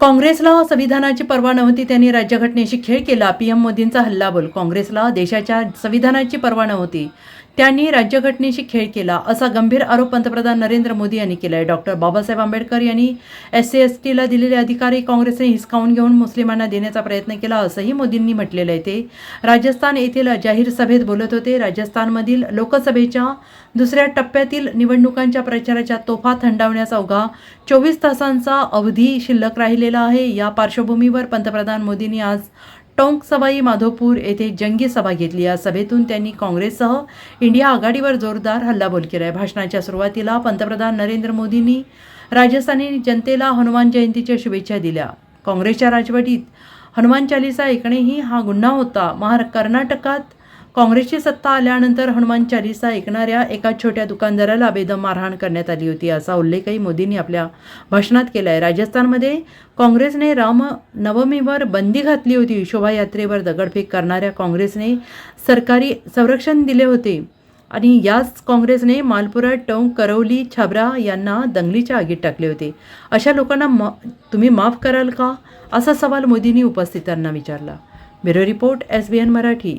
काँग्रेसला संविधानाची पर्वा नव्हती त्यांनी राज्यघटनेशी खेळ केला. पीएम मोदींचा हल्लाबोल. काँग्रेसला देशाच्या संविधानाची पर्वा नव्हती. त्यांनी राज्यघटनेशी खेळ केला. असा गंभीर आरोप पंतप्रधान नरेंद्र मोदी यांनी केला आहे डॉक्टर बाबासाहेब आंबेडकर यांनी एस सी एस टीला दिलेले अधिकारी काँग्रेसने हिसकावून घेऊन मुस्लिमांना देण्याचा प्रयत्न केला असंही मोदींनी म्हटलेलं आहे ते. राजस्थान येथील जाहीर सभेत बोलत होते. राजस्थानमधील लोकसभेच्या दुसऱ्या टप्प्यातील निवडणुकांच्या प्रचाराच्या तोफा थंडावण्याचा अवघा चोवीस तासांचा अवधी शिल्लक राहिले राहिलेला आहे. या पार्श्वभूमीवर पंतप्रधान मोदींनी आज टोंक सवाई माधोपूर येथे जंगी सभा घेतली. या सभेतून त्यांनी काँग्रेससह इंडिया आघाडीवर जोरदार हल्लाबोल केला आहे भाषणाच्या सुरुवातीला पंतप्रधान नरेंद्र मोदींनी राजस्थानी जनतेला हनुमान जयंतीच्या शुभेच्छा दिल्या. काँग्रेसच्या राजवटीत हनुमान चालिसा ऐकणेही हा गुन्हा होता. महा कर्नाटकात काँग्रेसची सत्ता आल्यानंतर हनुमान चालिसा ऐकणाऱ्या एका छोट्या दुकानदाराला बेदम मारहाण करण्यात आली होती असा उल्लेखही मोदींनी आपल्या भाषणात केला आहे राजस्थानमध्ये काँग्रेसने राम नवमीवर बंदी घातली होती. शोभायात्रेवर दगडफेक करणाऱ्या काँग्रेसने सरकारी संरक्षण दिले होते आणि याच काँग्रेसने मालपुरा टोंक करवली छाबरा यांना दंगलीच्या आगीत टाकले होते. अशा लोकांना म तुम्ही माफ कराल का? असा सवाल मोदींनी उपस्थितांना विचारला. Bureau report S B N Marathi.